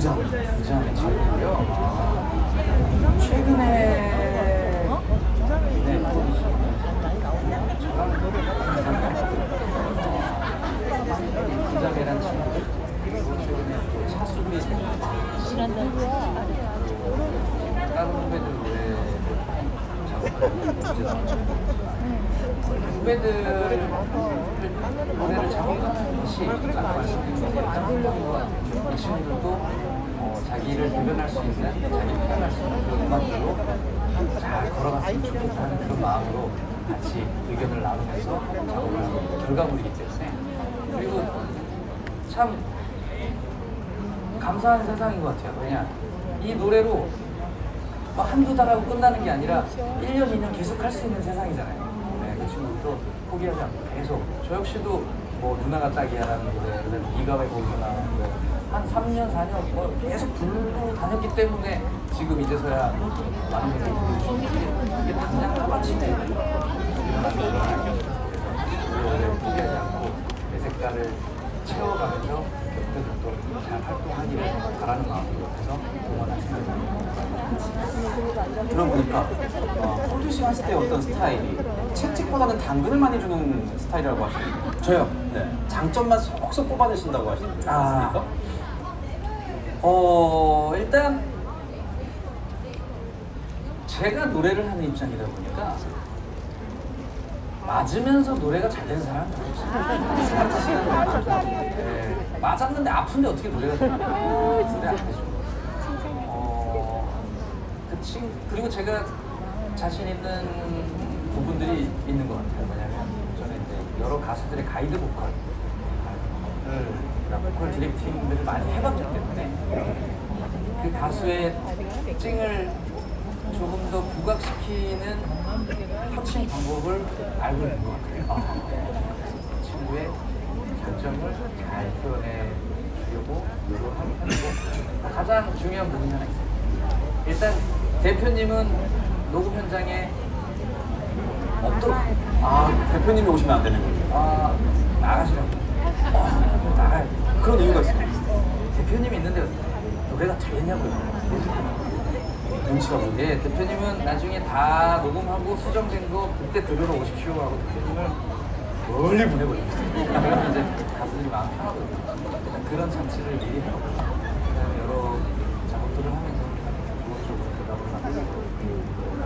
장. 두 장의 친구고요. 아, 최근에 후배들 노래를 작업하는 것이 아까 말씀드린 것처럼. 이 친구들도 어, 자기를 대변할 수 있는, 자기 표현할 수 있는 그런 음악으로 잘 걸어갔으면 좋겠다는 그런 마음으로 같이 의견을 나누면서 작업을 하는 결과물이기 때문에 그리고 참 감사한 세상인 것 같아요. 그냥 이 노래로 막 한두 달 하고 끝나는 게 아니라 1년, 2년 계속 할 수 있는 세상이잖아요. 네, 그 친구도 포기하지 않고 계속. 저 역시도 뭐 누나가 딱이야라는 노래, 그다음에 네가 왜 거기서 나오는 거한 3년, 4년 뭐 계속 부르고 다녔기 때문에 지금 이제서야 많은 분들이 부르시는데 이게 당장. 그래서 이 노래를 포기하지 않고 내 색깔을 채워가면서 곁들도 잘 활동하기를 바라는 마음으로 해서 응원할 생각입니다. 들어보니까 어, 프로듀싱 했을 때 어떤 스타일이 채찍보다는 당근을 많이 주는 스타일이라고 하시는데 저요. 네. 장점만 쏙쏙 뽑아내신다고 하시는데 아. 맞습니까? 어 일단 제가 노래를 하는 입장이다 보니까 맞으면서 노래가 잘 되는 사람은 없어요. 시간이 많죠. 네, 맞았는데 아픈데 어떻게 노래가 돼요? 노래 안 되죠. 어, 그 친, 그리고 제가 자신 있는 부분들이 있는 것 같아요. 왜냐면 전에 이제 여러 가수들의 가이드 보컬을 보컬 디렉팅들을 많이 해봤기 때문에 그 가수의 특징을 조금 더 부각시키는 터칭 방법을 알고 있는 것 같아요. 그 친구의 장점을 잘 표현해 주려고 노력하는 편이고 가장 중요한 부분이 하나 있어요. 일단 대표님은 녹음 현장에 없도록. 아 대표님이 오시면 안 되는 거예요 아 나가시라고. 아, 좀 나가야 돼. 그런 이유가 있어요 대표님이 있는데 노래가 되겠냐고요. 눈치가 보게. 예, 대표님은 나중에 다 녹음하고 수정된 거 그때 들으러 오십시오 하고 대표님을 멀리 보내버렸어요. 그러면 이제 가수들이 마음 편하거든요. 그런 장치를 미리 해놓고